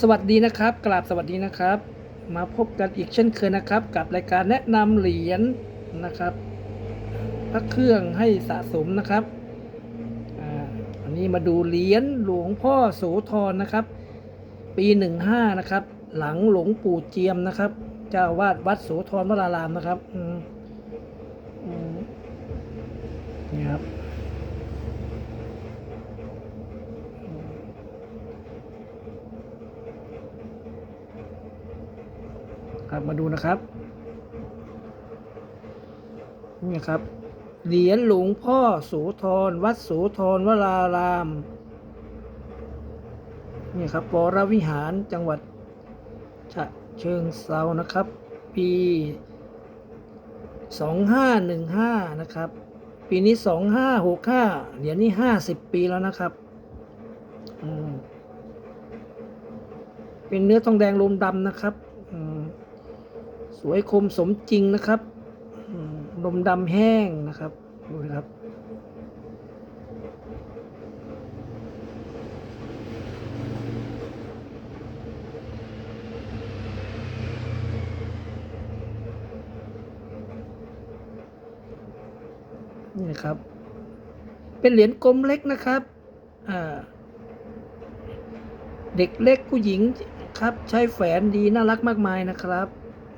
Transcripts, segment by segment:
สวัสดีนะครับกราบสวัสดีนะครับ มาพบกันอีกเช่นเคยนะครับ กับรายการแนะนำเหรียญนะครับพระเครื่องให้สะสมนะครับอันนี้มาดูเหรียญหลวงพ่อโสธรนะครับ ปีหนึ่งห้านะครับ หลังหลวงปู่เจียมนะครับ เจ้าอาวาดวัดโสธรวรารามนะครับอืมอืมนี่ครับ ครับ มาดูนะครับ นี่ครับ เหรียญหลวงพ่อโสธรวัดโสธรวราราม นี่ครับวรวิหารจังหวัดฉะเชิงเซานะครับ ปี 2515 นะครับ ปีนี้ 2565 เหรียญนี้ 50 ปีแล้วนะครับเป็นเนื้อทองแดงลมดำนะครับ วยคมสมจริงนะครับอืมนมดำแห้งนะครับดูนะครับนี่นะครับ เป็นเหรียญกลมเล็กนะครับ เด็กเล็กผู้หญิงครับ ใช้แฝนดีน่ารักมากมายนะครับ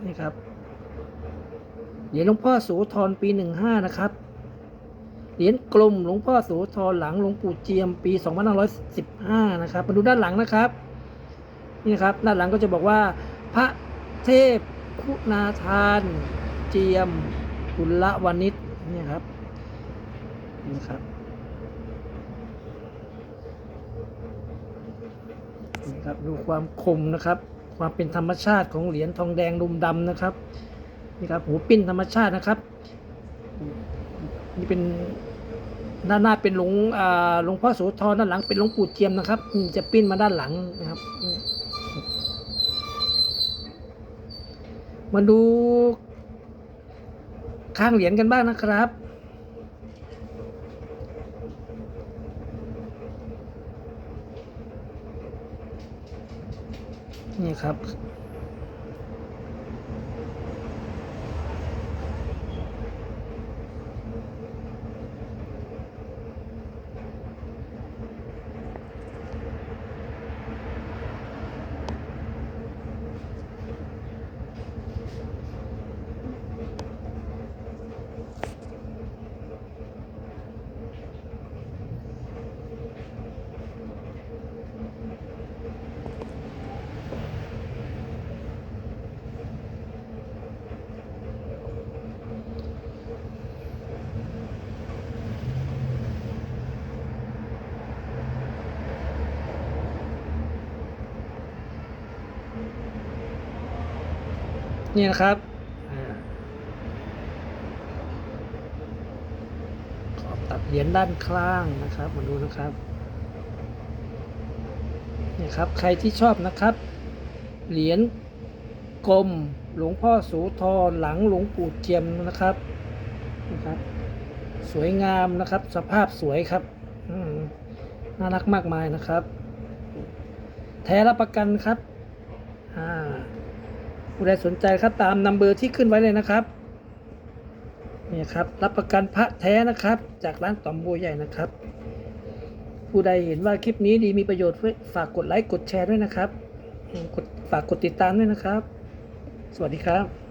นี่ครับเหรียญหลวงพ่อโสธรปีหนึ่งห้านะครับเหรียญกลมหลวงพ่อโสธรหลังหลวงปู่เจียมปีสองพันห้าร้อยสิบห้านะครับมาดูด้านหลังนะครับนี่นะครับด้านหลังก็จะบอกว่า พระเทพคุณาทาน เจียมกุลวานิชนี่ครับนี่ครับนี่ครับดูความคมนะครับ ความเป็นธรรมชาติของเหรียญทองแดงดุมดำนะครับนี่ครับหูปิ้นธรรมชาตินะครับ นี่เป็นด้านหน้าเป็นหลวงอ่าหลวงพ่อโสธรด้านหลังเป็นหลวงปู่เจียมนะครับจะปิ้นมาด้านหลังนะครับ มาดูข้างเหรียญกันบ้างนะครับ นี่ครับ นี่นะครับขอบตัดเหรียญด้านข้างนะครับมาดูนะครับนี่ครับใครที่ชอบนะครับ เหรียญกลมหลวงพ่อโสธรหลังหลวงปู่เจียมนะครับนะครับ สวยงามนะครับ สภาพสวยครับน่ารักมากมายนะครับ แท้รับประกันครับอ่า ผู้ใดสนใจครับตามนัมเบอร์ที่ขึ้นไว้เลยนะครับนี่ครับรับประกันพระแท้นะครับ จากร้านต๋อมบัวใหญ่นะครับ ผู้ใดเห็นว่าคลิปนี้ดีมีประโยชน์ฝากกดไลค์กดแชร์ด้วยนะครับกดฝากกดติดตามด้วยนะครับ สวัสดีครับ